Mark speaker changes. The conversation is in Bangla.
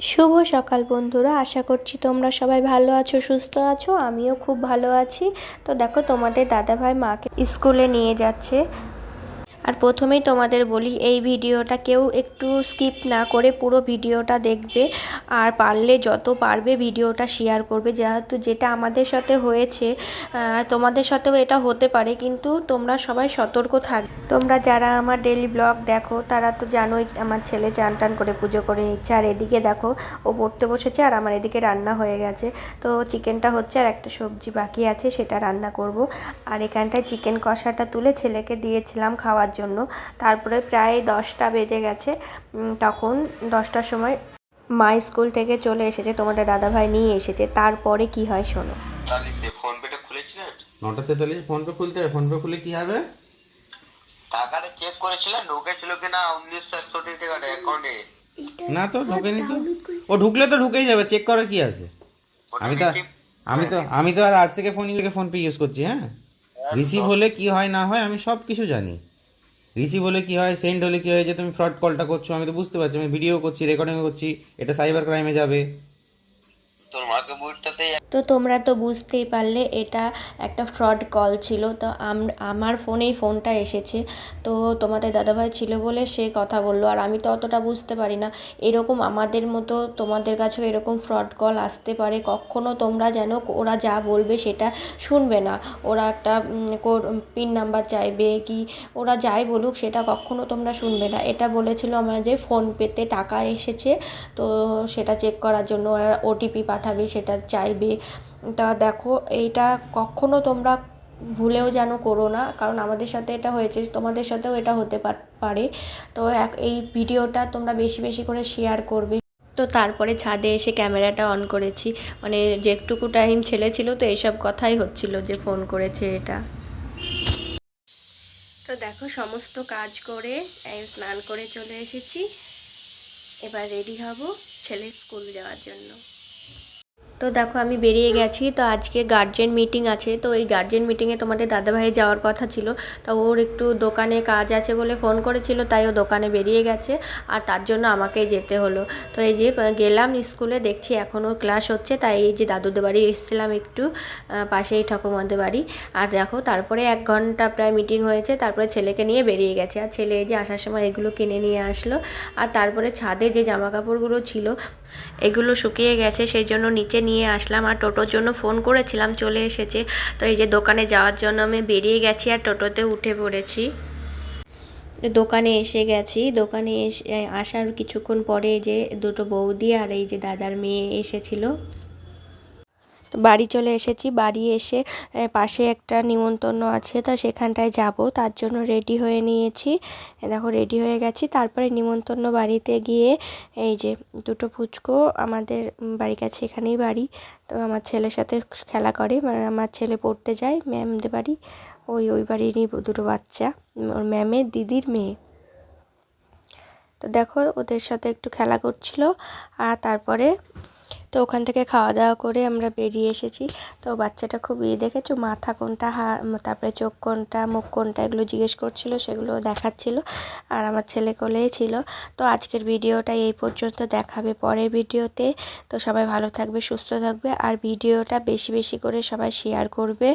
Speaker 1: শুভ সকাল বন্ধুরা, আশা করছি তোমরা সবাই ভালো আছো, সুস্থ আছো, আমিও খুব ভালো আছি। তো দেখো তোমাদের দাদাভাই মাকে স্কুলে নিয়ে যাচ্ছে। আর প্রথমেই তোমাদের বলি, এই ভিডিওটা কেউ একটু স্কিপ না করে পুরো ভিডিওটা দেখবে আর পারলে যত পারবে ভিডিওটা শেয়ার করবে। যেহেতু যেটা আমাদের সাথে হয়েছে তোমাদের সাথেও এটা হতে পারে, কিন্তু তোমরা সবাই সতর্ক থাক। তোমরা যারা আমার ডেলি ব্লগ দেখো, তারা তো জানোই আমার ছেলে চান টান করে পুজো করে নিচ্ছে। আর এদিকে দেখো, ও পড়তে বসেছে আর আমার এদিকে রান্না হয়ে গেছে। তো চিকেনটা হচ্ছে আর একটা সবজি বাকি আছে, সেটা রান্না করব। আর এখানটায় চিকেন কষাটা তুলে ছেলেকে দিয়েছিলাম খাওয়ার জন্য। তারপরে প্রায় দশটা বেজে গেছে। তখন দশটার সময় মা স্কুল থেকে চলে এসেছে তোমাদের দাদাভাই নিয়ে এসেছে। তারপরে কি হয় শোনো।
Speaker 2: তাহলে সে ফোন পেটা খুলেছিলেন?
Speaker 3: নটা তেতাল্লিশ ফোনপে খুলতে হবে ফোনপে খুলে কি হবে?
Speaker 2: টাকাটা চেক করেছিলেন? ঢুকেছিল কিনা? উনিশশো একষট্টি টাকাটা অ্যাকাউন্টে
Speaker 3: না তো ঢুকেনি তো। ও ঢুকলে তো ঢুকেই যাবে চেক করার কি আছে? আমি তো আমি তো আমি তো আর আজ থেকে ফোন ইউজে ফোন পে ইউজ করছি হ্যাঁ? রিসিভ হলে কি হয় না হয় আমি সব কিছু জানি। রিসিভ হলে কি হয় সেন্ড হলে কি হয় যে তুমি ফ্রড কলটা করছ, আমি তো বুঝতে পারছি, আমি ভিডিও করছি রেকর্ডিং করছি, এটা সাইবার ক্রাইমে যাবে।
Speaker 2: তোর মাকে বুঝতে
Speaker 1: তো তোমরা তো বুঝতেই পারলে এটা একটা ফ্রড কল ছিল। তো আম- আমার ফোনেই ফোনটা এসেছে। তো তোমাদের দাদাভাই ছিল বলে সে কথা বলল। আর আমি তো অতটা বুঝতে পারি না। এরকম আমাদের মতো তোমাদের কাছেও এরকম ফ্রড কল আসতে পারে। কখনো তোমরা যেন ওরা যা বলবে সেটা শুনবে না। ওরা একটা পিন নাম্বার চাইবে কি, ওরা যাই বলুক সেটা কখনো তোমরা শুনবে না। এটা বলেছিল আমাদের ফোনপেতে টাকা এসেছে। তো সেটা চেক করার জন্য ওরা ওটিপি পাঠাবে, সেটা চাইবে তা দেখো, এইটা কখনো তোমরা ভুলেও যেন করো না, কারণ আমাদের সাথে এটা হয়েছে, তোমাদের সাথেও এটা হতে পার- তো এই ভিডিওটা তোমরা বেশি বেশি করে শেয়ার করবে। তো তারপরে ছাদে এসে ক্যামেরাটা অন করেছি। মানে যেটুকু টাইম ছেলে ছিল তো এইসব কথাই হচ্ছিল যে ফোন করেছে এটা। তো দেখো, সমস্ত কাজ করে স্নান করে চলে এসেছি। এবার রেডি হব ছেলে স্কুল যাওয়ার জন্য। তো দেখো, আমি বেরিয়ে গেছি। তো আজকে গার্জেন মিটিং আছে। তো এই গার্জেন মিটিংয়ে তোমাদের দাদাভাই যাওয়ার কথা ছিল। তো ওর একটু দোকানে কাজ আছে বলে ফোন করেছিল, তাই ও দোকানে বেরিয়ে গেছে। আর তার জন্য আমাকে যেতে হলো। তো এই যে গেলাম স্কুলে দেখছি এখনও ক্লাস হচ্ছে। তাই এই যে দাদুদের বাড়ি এসেছিলাম একটু পাশেই ঠাকুমাদের বাড়ি। আর দেখো, তারপরে এক ঘণ্টা প্রায় মিটিং হয়েছে। তারপরে ছেলেকে নিয়ে বেরিয়ে গেছে। আর ছেলে এই যে আসার সময় এগুলো কিনে নিয়ে আসলো। আর তারপরে ছাদে যে জামা কাপড়গুলো ছিল এগুলো শুকিয়ে গেছে, সেই জন্য নিচে নিয়ে আসলাম। আর টোটোর জন্য ফোন করেছিলাম, চলে এসেছে। তো এই যে দোকানে যাওয়ার জন্য আমি বেরিয়ে গেছি আর টোটোতে উঠে পড়েছি। দোকানে এসে গেছি। দোকানে এসে আসার কিছুক্ষণ পরে যে দুটো বৌদি আর এই যে দাদার মেয়ে এসেছিল। বাড়ি চলে এসেছি। বাড়ি এসে পাশে একটা নিমন্ত্রণ আছে, তো সেখানটায় যাব। তার জন্য রেডি হয়ে নিয়েছি। দেখো রেডি হয়ে গেছি। তারপরে নিমন্ত্রণ বাড়িতে গিয়ে, এই যে দুটো ফুচকো আমাদের বাড়ির কাছে এখানেই বাড়ি। তো আমার ছেলের সাথে খেলা করে মানে আমার ছেলে পড়তে যায়, ম্যামদের বাড়ি। ওই ওই বাড়িরই দুটো বাচ্চা ওর ম্যামের দিদির মেয়ে। তো দেখো ওদের সাথে একটু খেলা করছিল, আর তারপরে তো ওখান থেকে খাওয়া দাওয়া করে আমরা বেরিয়ে এসেছি। তো বাচ্চাটা খুব ইয়ে দেখেছ? মাথা কোনটা, হা, তারপরে চোখ কোনটা, মুখ কোনটা এগুলো জিজ্ঞেস করছিল, সেগুলো দেখাচ্ছিল আর আমার ছেলে কোলেই ছিল। তো আজকের ভিডিওটা এই পর্যন্ত, দেখাবে পরের ভিডিওতে। তো সবাই ভালো থাকবে, সুস্থ থাকবে আর ভিডিওটা বেশি বেশি করে সবাই শেয়ার করবে।